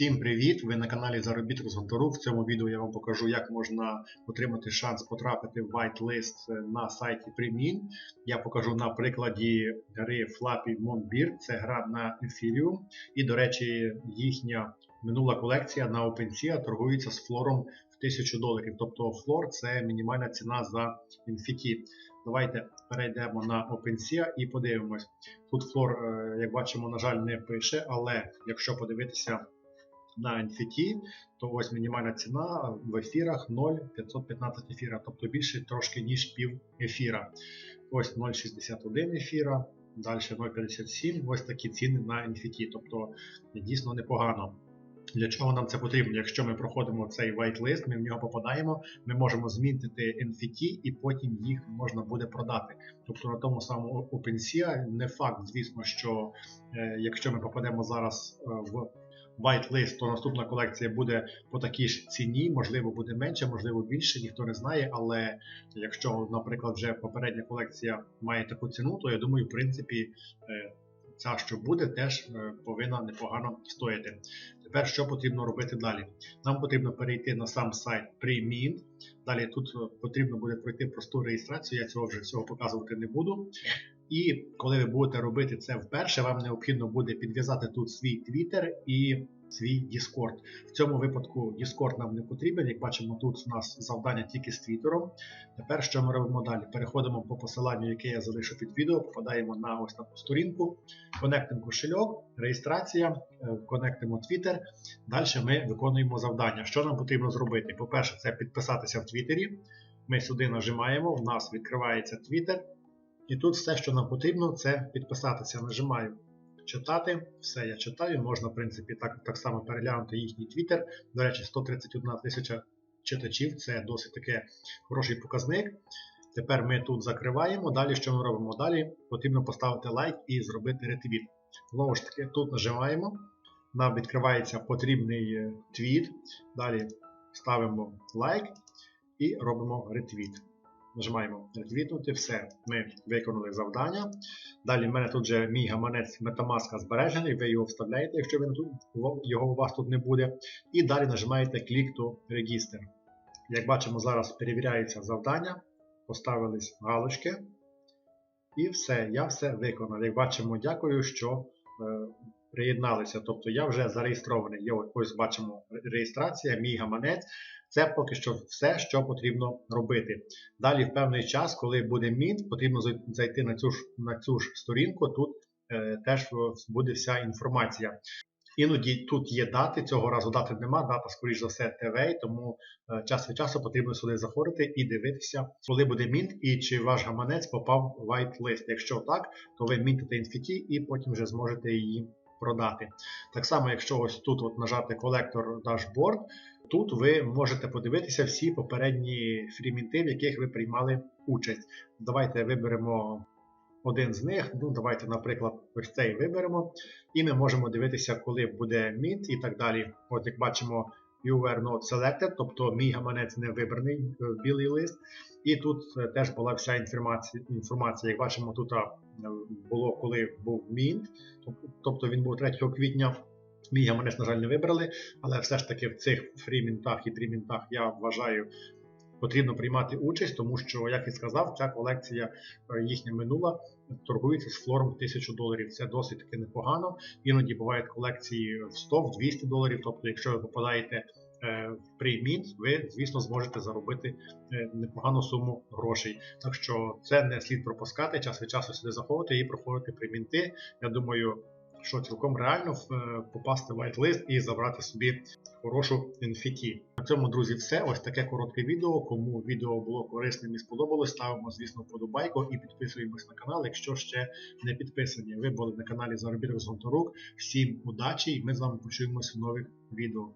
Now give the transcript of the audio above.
Всім привіт! Ви на каналі Заробіток з Гонтору. В цьому відео я вам покажу, як можна отримати шанс потрапити в whitelist на сайті Premin. Я покажу на прикладі гри Flappy Monbeard. Це гра на Ethereum. І, до речі, їхня минула колекція на OpenSea торгується з флором в 1000 доларів. Тобто флор це мінімальна ціна за NFT. Давайте перейдемо на OpenSea і подивимось. Тут флор, е, як бачимо, на жаль, не пише, але якщо подивитися на NFT, то ось мінімальна ціна в ефірах 0,515 ефіра, тобто більше трошки ніж пів ефіра. Ось 0,61 ефіра, далі 0,57. Ось такі ціни на NFT, тобто дійсно непогано. Для чого нам це потрібно? Якщо ми проходимо цей whitelist, ми в нього попадаємо, ми можемо змінити NFT і потім їх можна буде продати. Тобто на тому самому OpenSea не факт, звісно, що е, якщо ми попадемо зараз е, в whitelist, то наступна колекція буде по такій ж ціні, можливо, буде менше, можливо більше, ніхто не знає. Але якщо, наприклад, вже попередня колекція має таку ціну, то я думаю, в принципі, е, ця, що буде, теж е, повинна непогано стояти. Тепер що потрібно робити далі? Нам потрібно перейти на сам сайт PreMint. Далі тут е, потрібно буде пройти просту реєстрацію, я цього вже всього показувати не буду. І коли ви будете робити це вперше, вам необхідно буде підв'язати тут свій Twitter і свій Discord. В цьому випадку Discord нам не потрібен. Як бачимо, тут у нас завдання тільки з Твіттером. Тепер що ми робимо далі? Переходимо по посиланню, яке я залишу під відео, попадаємо на ось таку сторінку, конектимо кошельок, реєстрація, е, конектимо Twitter. Далі ми виконуємо завдання. Що нам потрібно зробити? По-перше, це підписатися в Твіттері. Ми сюди нажимаємо, у нас відкривається Twitter. І тут все, що нам потрібно, це підписатися. Нажимаю читати. Все я читаю. Можна, в принципі, так так само переглянути їхній твіттер. До речі, 131 тисяча читачів це досить таке хороший показник. Тепер ми тут закриваємо. Далі що ми робимо? Далі потрібно поставити лайк і зробити ретвіт. Знову ж таки, тут нажимаємо. Нам відкривається потрібний е, твіт. Далі ставимо лайк і робимо ретвіт. Нажимаємо ретвітнути, все, ми виконали завдання. Далі в мене тут вже мій гаманець Metamask збережений, ви його вставляєте, якщо ви тут, його у вас тут не буде. І далі нажимаєте Click to Register. Як бачимо, зараз перевіряється завдання. Поставились галочки. І все, я все виконав. Як бачимо, дякую, що е, приєдналися. Тобто я вже зареєстрований. Є ось бачимо реєстрація, мій гаманець. Це поки що все, що потрібно робити. Далі, в певний час, коли буде мінт, потрібно зайти на цю ж на цю ж сторінку. Тут е, теж буде вся інформація. Іноді тут є дати, цього разу дати нема, дата, скоріш за все, ТВ, тому е, час від часу потрібно сюди заходити і дивитися, коли буде мінт і чи ваш гаманець попав в whitelist. Якщо так, то ви мінтите інфіті і потім вже зможете її продати. Так само, якщо ось тут от нажати колектор дашборд, тут ви можете подивитися всі попередні фрімінти, в яких ви приймали участь. Давайте виберемо один з них. Ну, Давайте, наприклад, ось цей виберемо. І ми можемо дивитися, коли буде мінт і так далі. От як бачимо, you were not selected, тобто мій гаманець не вибраний в білий лист. І тут е, теж була вся інформація. інформація. Як бачимо, тут було коли був мінт, тобто він був 3 квітня. Мій гаманець, на жаль, не вибрали, але все ж таки в цих фрімінтах і прімінтах я вважаю потрібно приймати участь, тому що, як і сказав, ця колекція е, їхня минула торгується з флором 1000 доларів. Це досить таки непогано. Іноді бувають колекції в 100 в 200 доларів. Тобто, якщо ви попадаєте е, в преймінт, ви, звісно, зможете заробити е, непогану суму грошей. Так що це не слід пропускати, час від часу сюди заходити і проходити преймінти. Я думаю що цілком реально е, попасти в whitelist і забрати собі хорошу NFT. На цьому, друзі, все. Ось таке коротке відео. Кому відео було корисним і сподобалось, ставимо, звісно, вподобайку і підписуємось на канал, якщо ще не підписані. Ви були на каналі Заробіток з Гонторук. Всім удачі і ми з вами почуємося в нових відео.